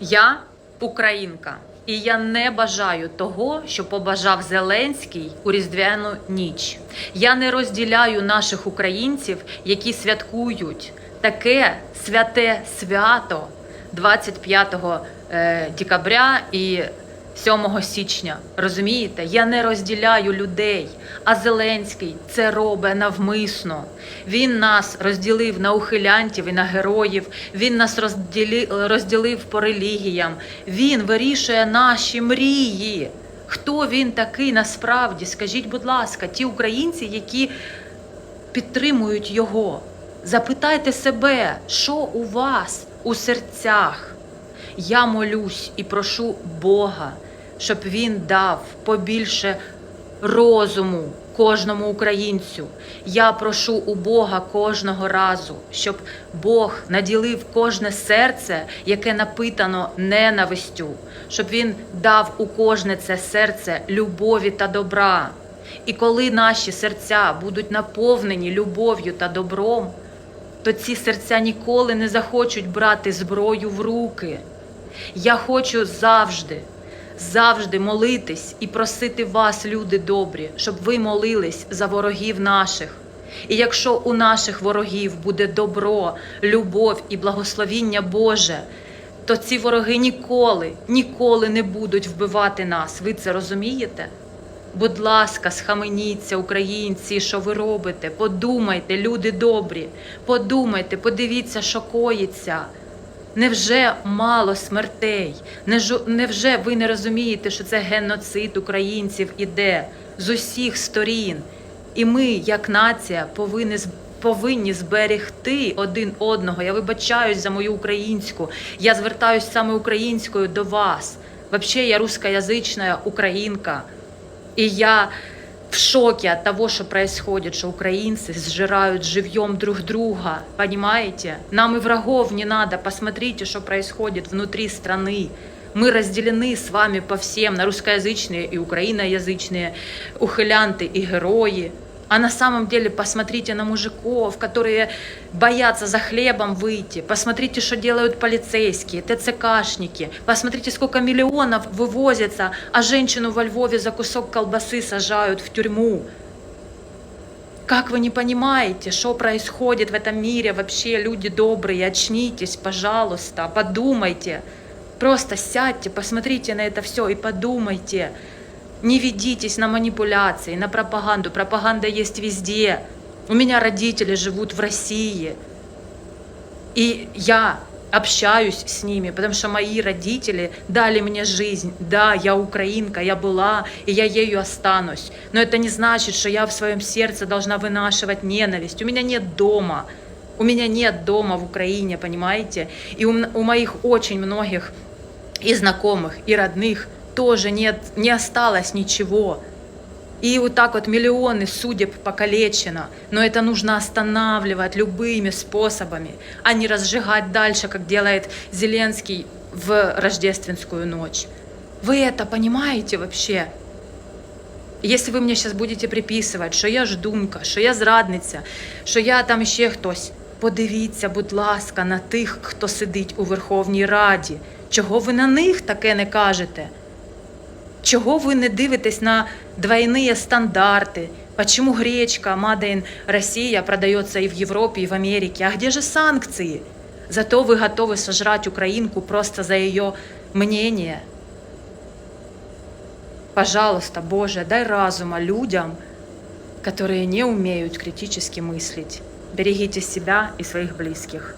Я українка, і я не бажаю того, що побажав Зеленський у Різдвяну ніч. Я не розділяю наших українців, які святкують таке святе свято 25 е, декабря і 7 січня. Розумієте? Я не розділяю людей. А Зеленський це робить навмисно. Він нас розділив на ухилянтів і на героїв. Він нас розділив, по релігіям. Він вирішує наші мрії. Хто він такий насправді? Скажіть, будь ласка, ті українці, які підтримують його. Запитайте себе, що у вас у серцях. Я молюсь і прошу Бога, щоб Він дав побільше розуму кожному українцю. Я прошу у Бога кожного разу, щоб Бог наділив кожне серце, яке напитано ненавистю, щоб Він дав у кожне це серце любові та добра. І коли наші серця будуть наповнені любов'ю та добром, то ці серця ніколи не захочуть брати зброю в руки. Я хочу завжди, завжди молитись і просити вас, люди добрі, щоб ви молились за ворогів наших. І якщо у наших ворогів буде добро, любов і благословіння Боже, то ці вороги ніколи, ніколи не будуть вбивати нас. Ви це розумієте? Будь ласка, схаменіться, українці, що ви робите? Подумайте, люди добрі, подумайте, подивіться, що коїться. Невже мало смертей? Невже ви не розумієте, що це геноцид українців іде з усіх сторін? І ми, як нація, повинні повинні зберегти один одного. Я вибачаюсь за мою українську. Я звертаюсь саме українською до вас. Взагалі, я русскоязична українка. И я в шоке от того, что происходит, что украинцы сжирают живьем друг друга. Понимаете? Нам и врагов не надо. Посмотрите, что происходит внутри страны. Мы разделены с вами по всем на русскоязычные и украиноязычные, ухилянты и герои. А на самом деле посмотрите на мужиков, которые боятся за хлебом выйти. Посмотрите, что делают полицейские, ТЦКшники. Посмотрите, сколько миллионов вывозится, а женщину во Львове за кусок колбасы сажают в тюрьму. Как вы не понимаете, что происходит в этом мире вообще, люди добрые, очнитесь, пожалуйста, подумайте. Просто сядьте, посмотрите на это все и подумайте. Не ведитесь на манипуляции, на пропаганду. Пропаганда есть везде. У меня родители живут в России. И я общаюсь с ними, потому что мои родители дали мне жизнь. Да, я украинка, я была, и я ею останусь. Но это не значит, что я в своем сердце должна вынашивать ненависть. У меня нет дома. У меня нет дома в Украине, понимаете? И у, м- у моих очень многих и знакомых, и родных тоже нет, не осталось ничего. И вот так вот миллионы судеб покалечено. Но это нужно останавливать любыми способами, а не разжигать дальше, как делает Зеленский в рождественскую ночь. Вы это понимаете вообще? Если ви мені зараз будете приписувати, що я ждунка, що я зрадниця, що я там ще хтось, подивіться, будь ласка, на тих, хто сидить у Верховній Раді. Чого ви на них таке не кажете? Чего вы не дивитесь на двойные стандарты? Почему гречка Made in Россия продается и в Европе, и в Америке? А где же санкции? Зато вы готовы сожрать украинку просто за ее мнение. Пожалуйста, Боже, дай разума людям, которые не умеют критически мыслить. Берегите себя и своих близких.